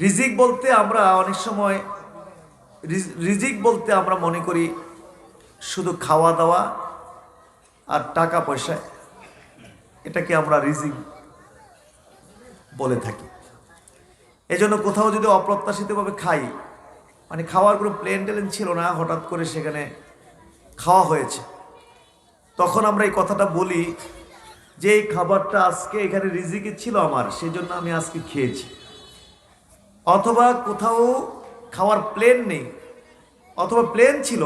রিজিক বলতে আমরা অনেক সময় রিজ- রিজিক বলতে আমরা মনে করি শুধু খাওয়া দাওয়া আর টাকা পয়সা। এটাকে আমরা রিজিক বলে থাকি। এজন্য কোথাও যদি অপ্রত্যাশিতভাবে খাই মানে খাওয়ার কোনো প্লেন টেলেন ছিল না, হঠাৎ করে সেখানে খাওয়া হয়েছে। তখন আমরা এই কথাটা বলি যে এই খাবারটা আজকে এখানে রিজিকে ছিল আমার সেই জন্য আমি আজকে খেয়েছি। অথবা কোথাও খাওয়ার প্লেন নেই। অথবা প্লেন ছিল,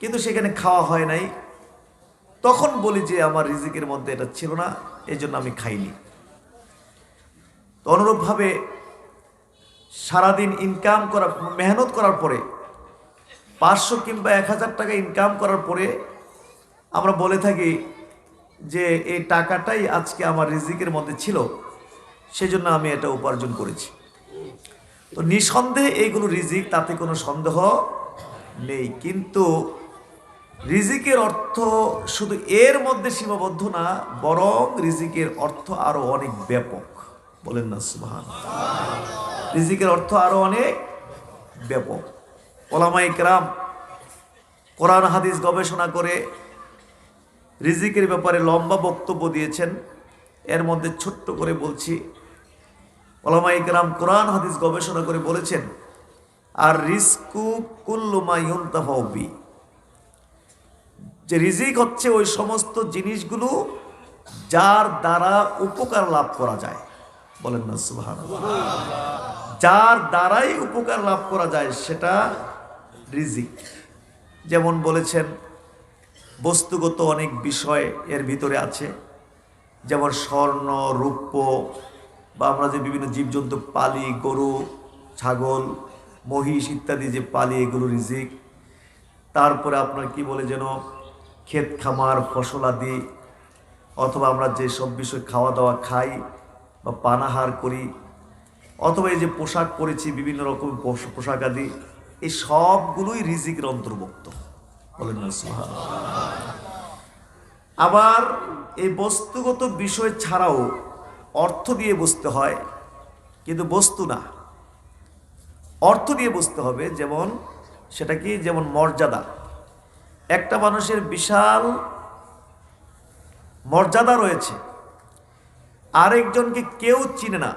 কিন্তু সেখানে খাওয়া হয় নাই। তখন বলি যে আমার রিজিকের মধ্যে এটা ছিল না, এই জন্য আমি খাইনি। তো অনুরূপভাবে সারাদিন ইনকাম করা, মেহনত করার পরে, পাঁচশো কিংবা এক হাজার টাকা ইনকাম করার পরে আমরা বলে থাকি যে এই টাকাটাই আজকে আমার রিজিকের মধ্যে ছিল, সেজন্য আমি এটা উপার্জন করেছি। তো নিঃসন্দেহে এইগুলো রিজিক, তাতে কোনো সন্দেহ নেই। কিন্তু রিজিকের অর্থ শুধু এর মধ্যে সীমাবদ্ধ না, বরং রিজিকের অর্থ আরও অনেক ব্যাপক। বলেন না, সুবহান। রিজিকের অর্থ আরও অনেক ব্যাপক। ওলামাই কেরাম কোরআন, হাদিস গবেষণা করে রিজিকের ব্যাপারে লম্বা বক্তব্য দিয়েছেন। এর মধ্যে ছোট্ট করে বলছি ওলামাই কেরাম কোরআন, হাদিস গবেষণা করে বলেছেন, আর রিস্কু কুল্লুমা ইউন্তাফি যে রিজিক হচ্ছে ওই সমস্ত জিনিসগুলো যার দ্বারা উপকার লাভ করা যায়। বলেন না সুবহান যার দ্বারাই উপকার লাভ করা যায়, সেটা রিজিক। যেমন বলেছেন, বস্তুগত অনেক বিষয় এর ভিতরে আছে, যেমন স্বর্ণ, রূপ্য বা আমরা যে বিভিন্ন জীবজন্তু, পালি, গরু, ছাগল, মহিষ ইত্যাদি যে পালি, এগুলো রিজিক। তারপরে আপনার কি বলে যেন, ক্ষেত খামার ফসলাদি অথবা আমরা যে সব বিষয় খাওয়া দাওয়া খাই বা পানাহার করি, অথবা এই যে পোশাক পরেছি, বিভিন্ন রকম পোশ- পোশাক আদি, এই সবগুলোই রিজিকের অন্তর্ভুক্ত। বলেন আবার এই বস্তুগত বিষয় ছাড়াও অর্থ দিয়ে বুঝতে হয়, কিন্তু বস্তু না। অর্থ দিয়ে বুঝতে হবে, যেমন সেটা কি? যেমন মর্যাদা। একটা মানুষের বিশাল মর্যাদা রয়েছে। আরেকজনকে কেউ চিনে না।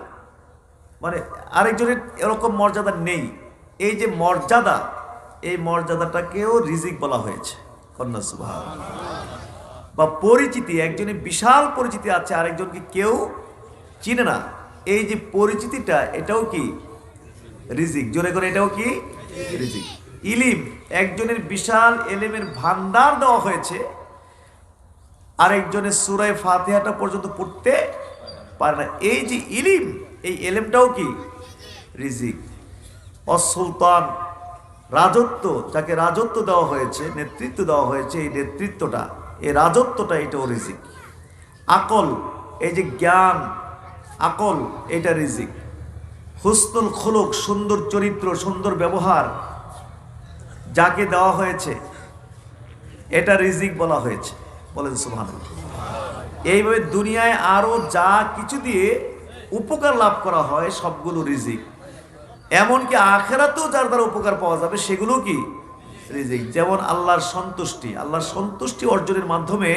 মানে আরেকজনের এরকম মর্যাদা নেই। এই যে মর্যাদা, এই মর্যাদাটাকেও রিজিক বলা হয়েছে। কন্যা সুবহানাল্লাহ। বা পরিচিতি, একজনের বিশাল পরিচিতি আছে, আরেকজনকে কেউ চিনে না এই যে পরিচিতিটা, এটাও কি রিজিক? জোরে করে, এটাও কি রিজিক? ইলিম, একজনের বিশাল এলেমের ভান্ডার দেওয়া হয়েছে, আরেকজনের সুরায় ফাতেহাটা পর্যন্ত পড়তে পারে না। এই যে ইলিম, এই এলেমটাও কি রিজিক? অসুলতান, রাজত্ব, যাকে রাজত্ব দেওয়া হয়েছে, নেতৃত্ব দেওয়া হয়েছে, এই নেতৃত্বটা, এই রাজত্বটা এটাও রিজিক। আকল, এই যে জ্ঞান আকল, এটা রিজিক। হুসনুল খুলুক, সুন্দর চরিত্র, সুন্দর ব্যবহার যাকে দেওয়া হয়েছে, এটা রিজিক বলা হয়েছে। বলেন সুবহান এইভাবে দুনিয়ায় আরও যা কিছু দিয়ে উপকার লাভ করা হয়, সবগুলো রিজিক। এমনকি আখেরাতেও যার দ্বারা উপকার পাওয়া যাবে, সেগুলো কি? রিজিক। যেমন আল্লাহর সন্তুষ্টি। আল্লাহর সন্তুষ্টি অর্জনের মাধ্যমে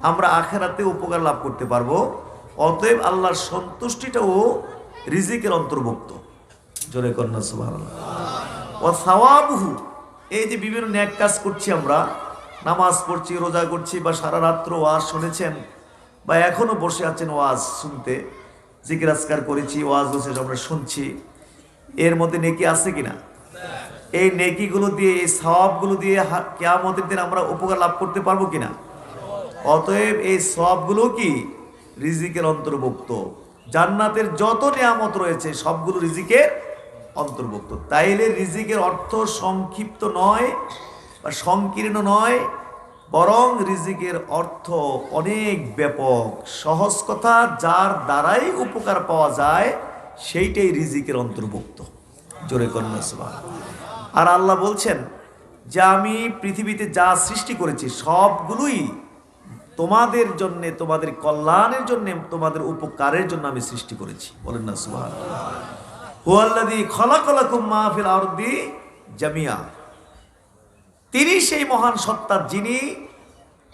আমরা আখেরাতে উপকার লাভ করতে পারব। অতএব আল্লাহর সন্তুষ্টিটাও রিজিকের অন্তর্ভুক্ত। জোরে কন্যা সুবাহ এই যে বিভিন্ন ন্যাক কাজ করছি আমরা, নামাজ পড়ছি, রোজা করছি, বা সারা রাত্র ওয়াজ শুনেছেন, বা এখনও বসে আছেন ওয়াজ শুনতে জিজ্ঞাসকার করেছি, ওয়াজ বসে আমরা শুনছি, এর মধ্যে নেকি আছে কিনা? এই নেকিগুলো দিয়ে, এই সবগুলো দিয়ে কেয়ামতের দিন আমরা উপকার লাভ করতে পারব কিনা? অতএব এই সবগুলো কি রিজিকের অন্তর্ভুক্ত। জান্নাতের যত নিয়ামত রয়েছে, সবগুলো রিজিকের অন্তর্ভুক্ত। তাইলে রিজিকের অর্থ সংক্ষিপ্ত নয় বা সংকীর্ণ নয়, বরং রিজিকের অর্থ অনেক ব্যাপক। সহজ কথা, যার দ্বারাই উপকার পাওয়া যায়, সেইটাই রিজিকের অন্তর্ভুক্ত। জোরে কন্যা আর আল্লাহ বলছেন যে, আমি পৃথিবীতে যা সৃষ্টি করেছি, সবগুলোই তোমাদের জন্য, তোমাদের কল্যাণের জন্য, তোমাদের উপকারের জন্য আমি সৃষ্টি করেছি। বলেন না আরদি জামিয়া তিনি সেই মহান সত্তা যিনি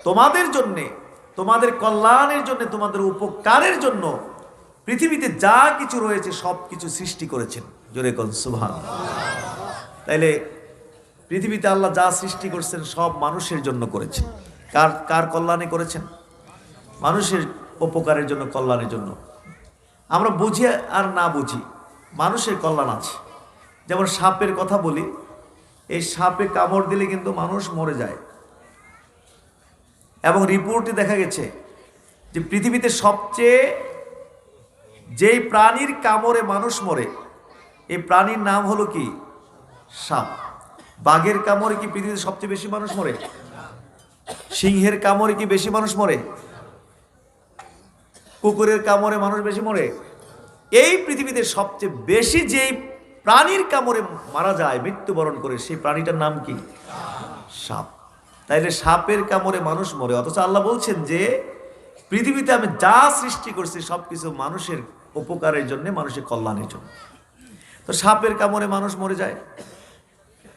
তোমাদের জন্যে, তোমাদের কল্যাণের জন্য, তোমাদের উপকারের জন্য পৃথিবীতে যা কিছু রয়েছে, সব কিছু সৃষ্টি করেছেন। জোরে কল সুবহান তাইলে পৃথিবীতে আল্লাহ যা সৃষ্টি করছেন, সব মানুষের জন্য করেছেন। কার কার কল্যাণে করেছেন? মানুষের উপকারের জন্য, কল্যাণের জন্য। আমরা বুঝি আর না বুঝি, মানুষের কল্যাণ আছে। যেমন সাপের কথা বলি, এই সাপে কামড় দিলে কিন্তু মানুষ মরে যায়। এবং রিপোর্টে দেখা গেছে যে পৃথিবীতে সবচেয়ে যেই প্রাণীর কামড়ে মানুষ মরে, এই প্রাণীর নাম হলো কি? সাপ। বাঘের কামড়ে কি পৃথিবীতে সবচেয়ে বেশি মানুষ মরে? সিংহের কামড়ে কি বেশি মানুষ মরে? কুকুরের কামড়ে মানুষ বেশি মরে? এই পৃথিবীতে সবচেয়ে বেশি যেই প্রাণীর কামড়ে মারা যায়, মৃত্যুবরণ করে, সেই প্রাণীটার নাম কি? সাপ। তাইলে সাপের কামড়ে মানুষ মরে। অথচ আল্লাহ বলছেন যে, পৃথিবীতে আমি যা সৃষ্টি করছি, সবকিছু মানুষের উপকারের জন্য, মানুষের কল্যাণের জন্য। তো সাপের কামড়ে মানুষ মরে যায়?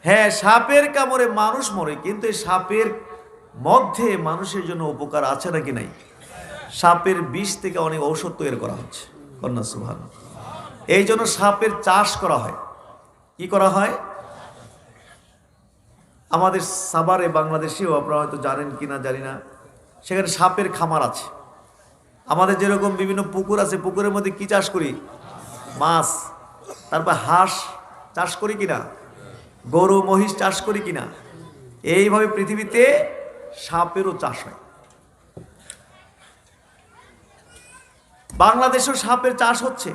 হ্যাঁ সাপের কামড়ে মানুষ মরে, কিন্তু এই সাপের মধ্যে মানুষের জন্য উপকার আছে নাকি নাই? সাপের বিষ থেকে অনেক ঔষধ তৈরি করা হচ্ছে। কন্যা সুভান এই জন্য সাপের চাষ করা হয়। কি করা হয়? আমাদের সাবারে বাংলাদেশেও আপনারা হয়তো জানেন কি না জানি না, সেখানে সাপের খামার আছে। আমাদের যেরকম বিভিন্ন পুকুর আছে, পুকুরের মধ্যে কি চাষ করি? মাছ। তারপর হাঁস চাষ করি কিনা? গরু, মহিষ চাষ করি কিনা? এইভাবে পৃথিবীতে সাপেরও চাষ হয়। বাংলাদেশেও সাপের চাষ হচ্ছে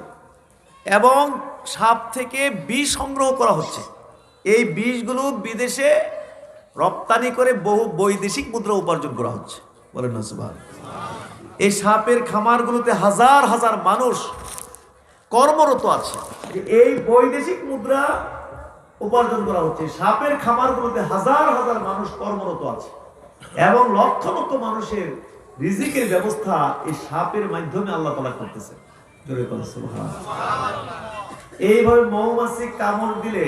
এবং সাপ থেকে বিষ সংগ্রহ করা হচ্ছে। এই বিষগুলো বিদেশে রপ্তানি করে বহু বৈদেশিক মুদ্রা উপার্জন করা হচ্ছে। বলেন এই সাপের খামারগুলোতে হাজার হাজার মানুষ কর্মরত আছে। এই বৈদেশিক মুদ্রা উপার্জন করা হচ্ছে, সাপের খামারগুলোতে হাজার হাজার মানুষ কর্মরত আছে। এবং লক্ষ লক্ষ মানুষের রিজিকের ব্যবস্থা এই সাপের মাধ্যমে আল্লাহ তালা করতেছে। এইভাবে মৌমাছি কামড় দিলে,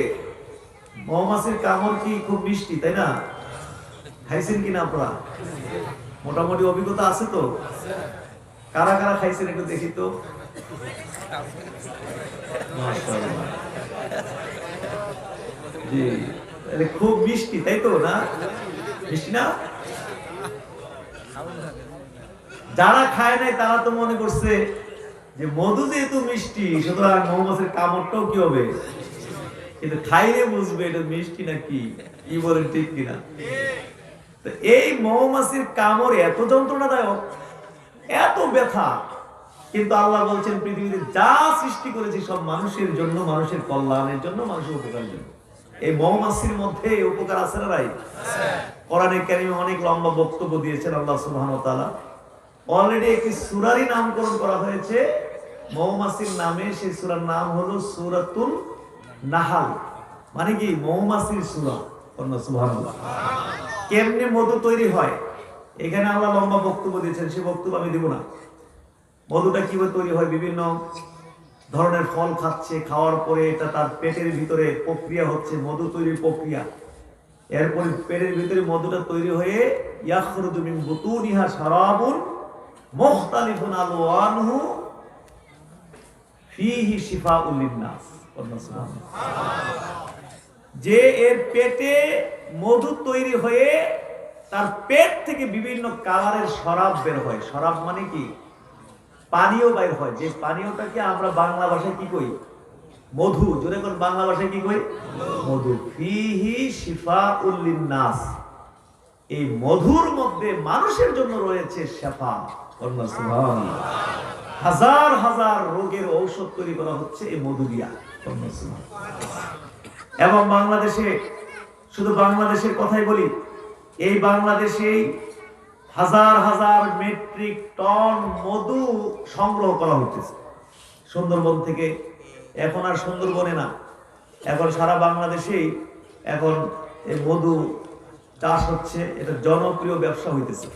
মৌমাছির কামড় কি খুব মিষ্টি, তাই না? খাইছেন কিনা আপনারা? মোটামুটি অভিজ্ঞতা আছে তো? কারা কারা খাইছেন একটু দেখি তো? খুব মিষ্টি, তাই তো না? মিষ্টি না? যারা খায় নাই তারা তো মনে করছে যে মধু যেহেতু মিষ্টি সুতরাং মৌমাছির কামড়টাও কি হবে? কিন্তু খাইলে বুঝবে এটা মিষ্টি না কি বলেন ঠিক কিনা? এই মৌমাছির কামড় এত যন্ত্রণাদায়ক এত ব্যথা কিন্তু আল্লাহ বলছেন পৃথিবীতে যা সৃষ্টি করেছি সব মানুষের জন্য মানুষের কল্যাণের জন্য মানুষের উপকারের জন্য। এই মৌমাছির মধ্যে উপকার আছে না রাই কোরআনে কারিমে অনেক লম্বা বক্তব্য দিয়েছেন আল্লাহ সুবহানাহু ওয়া তাআলা। অলরেডি একটি সূরারই নামকরণ করা হয়েছে। মৌমাছির নামে সেই সূরার নাম হলো সূরাতুল নাহাল। মানে কি? মৌমাছির সূরা। কেমনে মধু তৈরি হয়? এখানে আল্লাহ লম্বা বক্তব্য দিয়েছেন সেই বক্তব্য আমি দেব না। মধুটা কীভাবে তৈরি হয়? বিভিন্ন ধরনের ফল খাচ্ছে, খাওয়ার পরে এটা তার পেটের ভিতরে প্রক্রিয়া হচ্ছে, মধু তৈরির প্রক্রিয়া। এরপরে পেটের ভিতরে মধুটা তৈরি হয়ে ইয়াখরুজু মিন বুতুনিহা শারাবুন মুখতালিফুন ফীহি শিফাউল যে এর পেটে মধু তৈরি হয়ে তার পেট থেকে বিভিন্ন কালারের শরাব বের হয়। শরাব মানে কি? পানীয় বের হয়। যে পানীয়টাকে আমরা বাংলা ভাষায় কি কই? মধু। জোরে কোন বাংলা ভাষায় কি কই? মধু। ফিহি শিফা নাস এই মধুর মধ্যে মানুষের জন্য রয়েছে শেফা। হাজার হাজার রোগের ঔষধ তৈরি করা হচ্ছে এই মধু দিয়া এবং বাংলাদেশে, শুধু বাংলাদেশের কথাই বলি, এই বাংলাদেশে হাজার হাজার মেট্রিক টন মধু সংগ্রহ করা হচ্ছে। সুন্দরবন থেকে, এখন আর সুন্দরবনে না। এখন সারা বাংলাদেশেই এখন মধু চাষ হচ্ছে, এটা জনপ্রিয় ব্যবসা হইতেছে।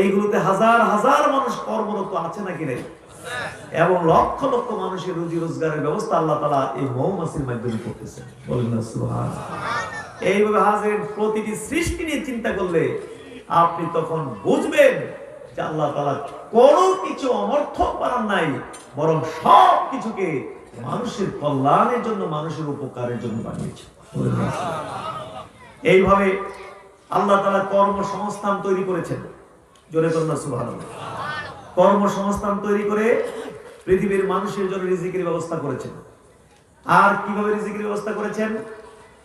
এইগুলোতে হাজার হাজার মানুষ কর্মরত আছে নাকি রে? এবং লক্ষ লক্ষ মানুষের রুজি রোজগারের ব্যবস্থা আল্লাহ তালা এই মৌমাছির মাধ্যমে সুবহান। এইভাবে হাজির প্রতিটি সৃষ্টি নিয়ে চিন্তা করলে আপনি তখন বুঝবেন যে আল্লাহ তালা কোনো কিছু অনর্থক বানান নাই, বরং সব কিছুকে মানুষের কল্যাণের জন্য, মানুষের উপকারের জন্য বানিয়েছে। এইভাবে আল্লাহ তালা কর্মসংস্থান তৈরি করেছেন। জোরে কন্যা সুভান কর্মসংস্থান তৈরি করে পৃথিবীর মানুষের জন্য রিজিকের ব্যবস্থা করেছেন। আর কীভাবে রিজিকের ব্যবস্থা করেছেন?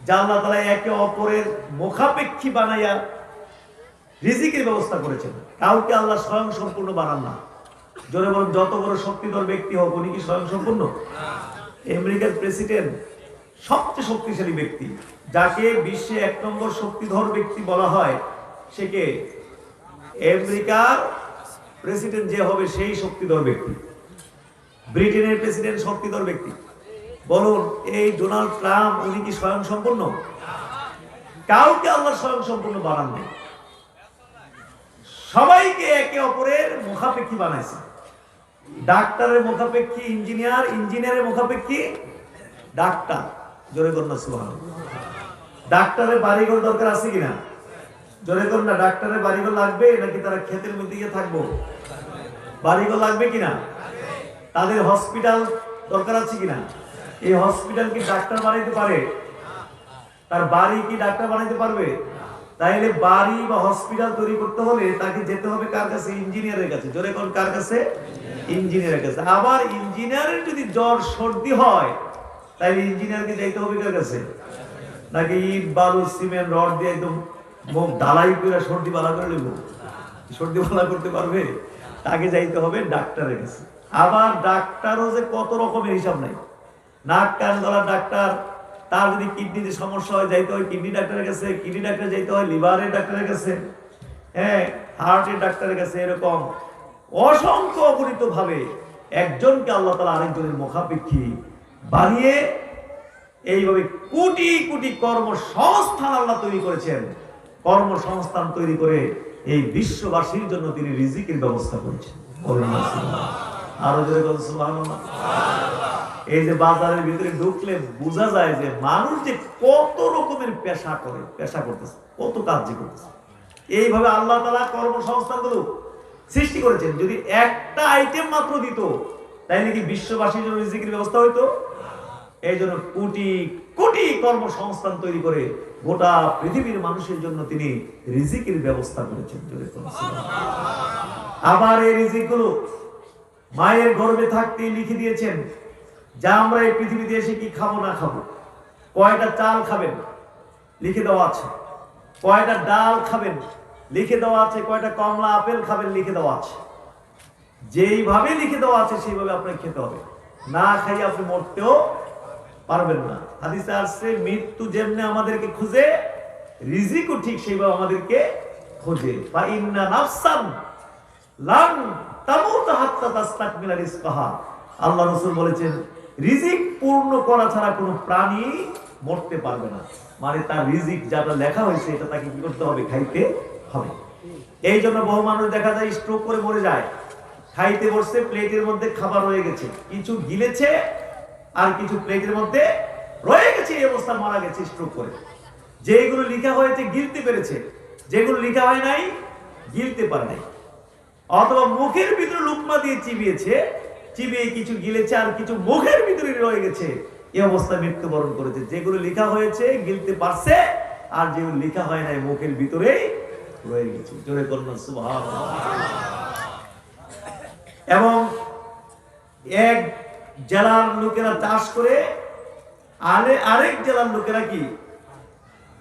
যা আল্লাহ তালা একে অপরের মুখাপেক্ষী বানাইয়া রিজিকের ব্যবস্থা করেছেন। কাউকে আল্লাহ স্বয়ং সম্পূর্ণ বানান না। জোরে বলেন, যত বড় শক্তিধর ব্যক্তি হোক, উনি কি স্বয়ং সম্পূর্ণ আমেরিকার প্রেসিডেন্ট সবচেয়ে শক্তিশালী ব্যক্তি, যাকে বিশ্বে এক নম্বর শক্তিধর ব্যক্তি বলা হয়, সে কে? আমেরিকার প্রেসিডেন্ট যে হবে সেই শক্তিধর ব্যক্তি। ব্রিটেনের প্রেসিডেন্ট শক্তিধর ব্যক্তি। বলুন, এই ডোনাল্ড ট্রাম্প উনি কি স্বয়ং সম্পূর্ণ কাউকে আল্লাহ স্বয়ং সম্পূর্ণ বানান নেই। সবাইকে একে অপরের মুখাপেক্ষী বানাইছে। ডাক্তারের মুখাপেক্ষী, ইঞ্জিনিয়ার, ইঞ্জিনিয়ারের মুখাপেক্ষী, ডাক্তার। জোরে কন্যা সুহান ডাক্তারের বাড়িঘর দরকার আছে কিনা? জোরে কন্যা ডাক্তারের বাড়িঘর লাগবে নাকি তারা ক্ষেতের মধ্যে গিয়ে থাকব? বাড়িঘর লাগবে কিনা? তাদের হসপিটাল দরকার আছে কিনা? এই হসপিটাল কি ডাক্তার বানাইতে পারে? তার বাড়ি কি ডাক্তার বানাইতে পারবে? তাইলে বাড়ি বা হসপিটাল তৈরি করতে হলে তাকে যেতে হবে কার কাছে? ইঞ্জিনিয়ারের কাছে। জোরে কোন কার কাছে? ইঞ্জিনিয়ারের কাছে। আবার ইঞ্জিনিয়ারের যদি জ্বর সর্দি হয় তাইলে ইঞ্জিনিয়ারকে যাইতে হবে কার কাছে? নাকি ইট বালু, সিমেন্ট, রড দিয়ে একদম মুখ ডালাই করে সর্দি বালা করে নেব সর্দি বালা করতে পারবে? তাকে যাইতে হবে ডাক্তারের কাছে। আবার ডাক্তারও যে কত রকমের হিসাব নাই। নাক, কান, গলার ডাক্তার, তার যদি কিডনিতে সমস্যা হয়, যাইতে হয় কিডনি ডাক্তারের কাছে, কিডনি ডাক্তার যাইতে হয় লিভারের ডাক্তারের কাছে হ্যাঁ হার্টের ডাক্তারের কাছে এরকম অসংখ্য অগণিত ভাবে একজনকে আল্লাহ তালা আরেকজনের মুখাপেক্ষী বানিয়ে এইভাবে কোটি কোটি কর্মসংস্থান আল্লাহ তৈরি করেছেন। কর্মসংস্থান তৈরি করে এই বিশ্ববাসীর জন্য তিনি রিজিকের ব্যবস্থা করেছেন। আরও এই যে বাজারের ভিতরে ঢুকলে বোঝা যায় যে মানুষ যে কত রকমের পেশা করে, পেশা করতেছে, কত কাজ যে করতেছে। এইভাবে আল্লাহ তালা কর্মসংস্থানগুলো সৃষ্টি করেছেন। যদি একটা আইটেম মাত্র দিত তাইলে নাকি বিশ্ববাসীর জন্য রিজিকের ব্যবস্থা হইতো? এই জন্য কোটি কোটি কর্মসংস্থান তৈরি করে গোটা পৃথিবীর মানুষের জন্য তিনি রিজিকের ব্যবস্থা করেছেন। আবার এই রিজিকগুলো মায়ের গর্ভে থাকতে লিখে দিয়েছেন, যা আমরা এই পৃথিবীতে এসে কি খাব না খাব? কয়টা চাল খাবেন? লিখে দেওয়া আছে। কয়টা ডাল খাবেন? লিখে দেওয়া আছে। কয়টা কমলা আপেল খাবেন? লিখে দেওয়া আছে। যেইভাবে লিখে দেওয়া আছে, সেইভাবে আপনাকে খেতে হবে। না খাই আপনি মরতেও পারবেন না। হাদিসে আসছে, মৃত্যু যেমনি আমাদেরকে খুঁজে, রিজিকও ঠিক সেইভাবে আমাদেরকে খোঁজে। বা ইন্না নাফসান লান তামুত হাত্তা তাস্তাকমিলা রিজকাহা। আল্লাহ রাসূল বলেছেন, রিজিক পূর্ণ করা ছাড়া কোনো প্রাণী মরতে পারবে না। মানে তার রিজিক যেটা লেখা হয়েছে, এটা তাকে কি করতে হবে? খাইতে হবে। এই জন্য বহু মানুষ দেখা যায় স্ট্রোক করে মরে যায়। খাইতে বসছে, প্লেটের মধ্যে খাবার রয়ে গেছে। কিছু গিলেছে, আর কিছু প্লেটের মধ্যে রয়ে গেছে, এই অবস্থা মারা গেছে স্ট্রোক করে। যেগুলো লেখা হয়েছে গিলতে পেরেছে, যেগুলো লেখা হয় নাই, গিলতে পারে নাই। অথবা মুখের ভিতরে লুকমা দিয়ে চিবিয়েছে, চিবিয়ে কিছু গিলেছে, আর কিছু মুখের ভিতরে রয়ে গেছে। এই অবস্থা মৃত্যুবরণ করেছে। যেগুলো লেখা হয়েছে, গিলতে পারছে, আর যেগুলো লেখা হয় নাই, মুখের ভিতরেই রয়ে গেছে। জোরে করুন সুবহানাল্লাহ। এবং এক জেলার লোকেরা চাষ করে, আরে আরেক জেলার লোকেরা কি?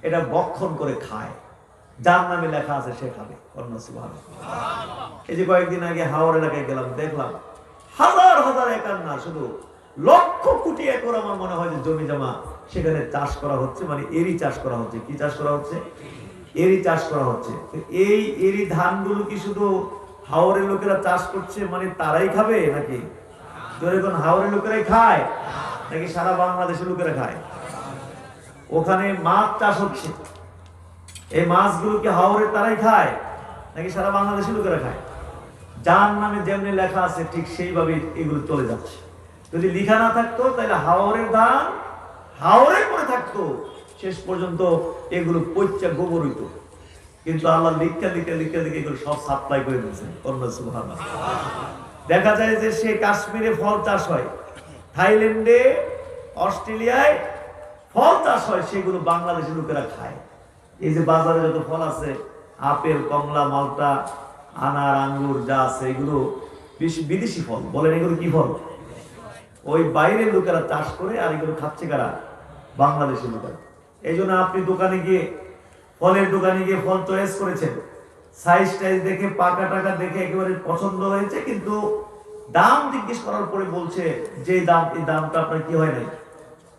এটা বক্ষণ করে খায়। যার নামে লেখা আছে সে খাবে। এই যে কয়েকদিন আগে হাওড় এলাকায় গেলাম, দেখলাম হাজার হাজার একর না, শুধু লক্ষ কোটি একর আমার মনে হয় যে জমি জমা সেখানে চাষ করা হচ্ছে মানে এরি চাষ করা হচ্ছে। কি চাষ করা হচ্ছে? এরি চাষ করা হচ্ছে। এই এরি ধানগুলো কি শুধু হাওড়ের লোকেরা চাষ করছে মানে তারাই খাবে নাকি? জোরে কোন হাওড়ের লোকেরাই খায়? নাকি সারা বাংলাদেশের লোকেরা খায়? ওখানে মাছ চাষ হচ্ছে। এই মাছগুলো কি হাওড়ের তারাই খায়? নাকি সারা বাংলাদেশের লোকেরা খায়? যার নামে যেমনি লেখা আছে, ঠিক সেইভাবে এগুলো চলে যাচ্ছে। যদি লিখা না থাকতো, তাহলে হাওরের ধান হাওরে পড়ে থাকতো। শেষ পর্যন্ত এগুলো পৈচা গোবর হইতো। কিন্তু আল্লাহ লিখা লিখে লিখে লিখে এগুলো সব সাপ্লাই করে দিয়েছেন। কন্যা সুবহানাল্লাহ। দেখা যায় যে সে কাশ্মীরে ফল চাষ হয়, থাইল্যান্ডে, অস্ট্রেলিয়ায় ফল চাষ হয়, সেগুলো বাংলাদেশের লোকেরা খায়। এই যে বাজারে যত ফল আছে, আপেল, কমলা, মালটা, আনার, আঙ্গুর যা আছে, এগুলো বেশি- বিদেশি ফল। বলেন এগুলো কি ফল? ওই বাইরের লোকেরা চাষ করে আর এগুলো খাচ্ছে কারা? বাংলাদেশের লোকেরা। এই জন্য আপনি দোকানে গিয়ে ফলের দোকানে গিয়ে ফল চয়েস করেছেন সাইজ টাইজ দেখে, পাকা টাকা দেখে একেবারে পছন্দ হয়েছে, কিন্তু দাম জিজ্ঞেস করার পরে বলছে যে দাম, এই দামটা আপনার কি হয় নাই?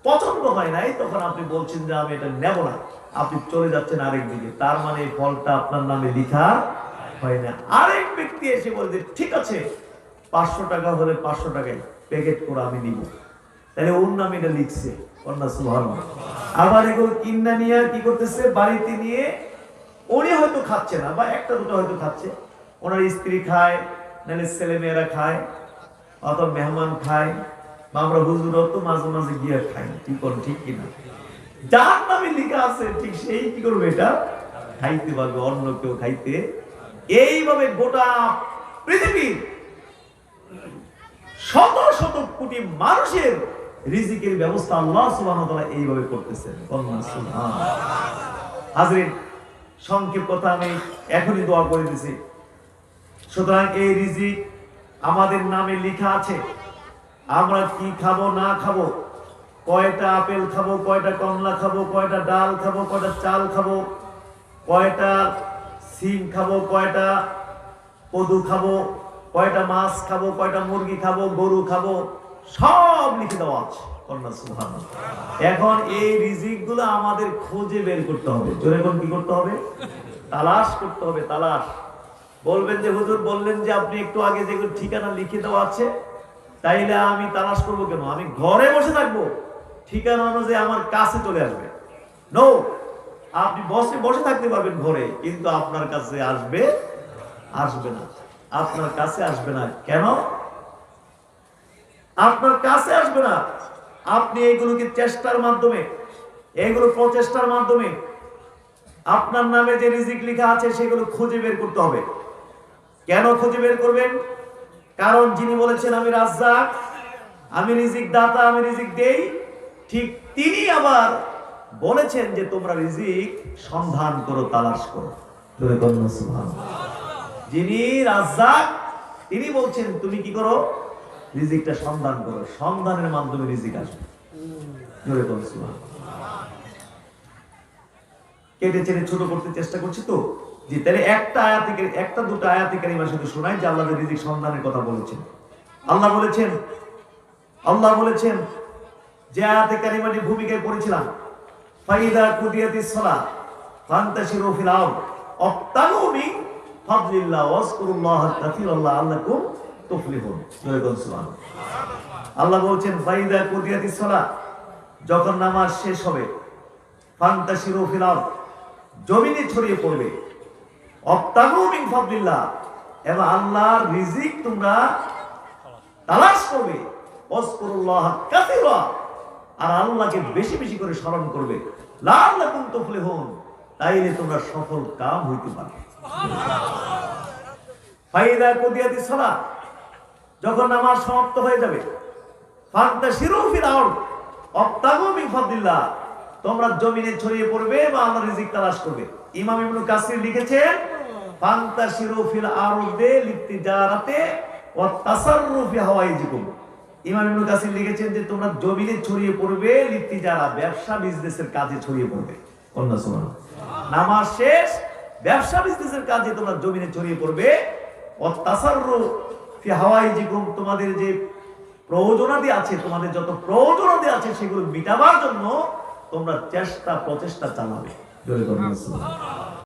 পছন্দ হয় নাই, তখন আপনি বলছেন যে আমি এটা নেব না। আপনি চলে যাচ্ছেন আরেক দিকে। তার মানে এই ফলটা আপনার নামে লিখা হয় না। আরেক ব্যক্তি এসে বলছে, ঠিক আছে, পাঁচশো টাকা হলে পাঁচশো টাকায় প্যাকেট করে আমি নিব। তাহলে ওর নামে এটা লিখছে। আবার এগুলো কিনা নিয়ে কি করতেছে? বাড়িতে নিয়ে উনি হয়তো খাচ্ছে না, বা একটা দুটো হয়তো খাচ্ছে। ওনার স্ত্রী খায়, নাহলে ছেলে মেয়েরা খায়, অথবা মেহমান খায়, বা আমরা হুজুরও তো মাঝে মাঝে গিয়ে খাই কি করেন ঠিক কিনা? যার নামে লেখা আছে, ঠিক সেই কি করবে এটা? খাইতে পারবে, অন্য কেউ খাইতে। এইভাবে গোটা পৃথিবীর শত শত কোটি মানুষের রিজিকের ব্যবস্থা আল্লাহ তাআলা এইভাবে করতেছেন কন্যা হাজরিন, সংক্ষেপ কথা আমি এখনই দোয়া করে দিছি। সুতরাং এই রিজিক আমাদের নামে লেখা আছে, আমরা কি খাব, না খাব? কয়টা আপেল খাব, কয়টা কমলা খাব, কয়টা ডাল খাব, কয়টা চাল খাব? কয়টা সিম খাব, কয়টা কদু খাব? কয়টা মাছ খাব, কয়টা মুরগি খাব, গরু খাব? সব লিখে দেওয়া আছে এখন এই রিজিক আমাদের খুঁজে বের করতে হবে। জোরে কোন কি করতে হবে? তালাশ করতে হবে, তালাশ। বলবেন যে, হুজুর বললেন যে, আপনি একটু আগে যেগুলো ঠিকানা লিখে দেওয়া আছে, তাইলে আমি তালাশ করব কেন? আমি ঘরে বসে থাকব। ঠিকানা অনুযায়ী আমার কাছে চলে আসবে। নো আপনি বসে বসে থাকতে পারবেন ঘরে, কিন্তু আপনার কাছে আসবে আসবে না। আপনার কাছে আসবে না। কেন? আপনার কাছে আসবে না। আপনি এইগুলোকে চেষ্টার মাধ্যমে, এইগুলো প্রচেষ্টার মাধ্যমে আপনার নামে যে রিজিক লেখা আছে সেগুলো খুঁজে বের করতে হবে। কেন খুঁজে বের করবেন? কারণ যিনি বলেছেন, আমি রাজ্জাক, আমি রিজিক দাতা, আমি রিজিক দেই। ঠিক তিনি আবার বলেছেন যে, তোমরা রিজিক সন্ধান করো, তালাশ করো। যিনি রাজ্জাক, তিনি বলছেন, তুমি কি করো? রিজিকটা সন্ধান করো। সন্ধানের মাধ্যমে রিজিক আসবে। কেটে ছোট করতে চেষ্টা করছি তো? জি, তাহলে একটা একটা দুটো আয়াতে কারিমা শুধু শোনাই, যে আল্লাহ রিজিক সন্ধানের কথা বলেছেন। আল্লাহ বলেছেন আল্লাহ বলেছেন, যে ভূমিকায় পড়েছিলাম, ফাইদা লাআল্লাকুম তুফলিহুন আল্লাহ বলছেন ফাইদা কুদিয়াতিস সালাত যখন নামাজ শেষ হবে ফান্তাশিরু ফিল আরদ জমিনে ছড়িয়ে পড়বে। মিন ফাদলিল্লাহ এবং আল্লাহর রিজিক তোমরা তালাশ করবে। কাসীরা আর আল্লাহকে বেশি বেশি করে স্মরণ করবে। লাআল্লাকুম তুফলিহুন তাইলে তোমরা সফল কাম হইতে পারবে। ফাইদা কুদিয়াতি সালাত যখন নামাজ সমাপ্ত হয়ে যাবে তোমরা জমিনে ছড়িয়ে পড়বে বা আল্লাহ রিজিক তালাশ করবে। ইমাম ইবনে কাসির লিখেছেন তাসাররুফি হাওয়াইজিকুম। ইমাম ইবনে কাসির লিখেছেন যে, তোমরা জমিনে ছড়িয়ে পড়বে, লিতিজারা ব্যবসা বিজনেসের কাজে ছড়িয়ে পড়বে। অন্য সুবহানাল্লাহ? নামাজ শেষ, ব্যবসা বিজনেসের কাজে তোমরা জমিনে ছড়িয়ে পড়বে। ও তাসাররু ফি হাওয়াইজিকুম তোমাদের যে প্রয়োজনাদি আছে, তোমাদের যত প্রয়োজনাদি আছে, সেগুলো মিটাবার জন্য তোমরা চেষ্টা প্রচেষ্টা চালাবে।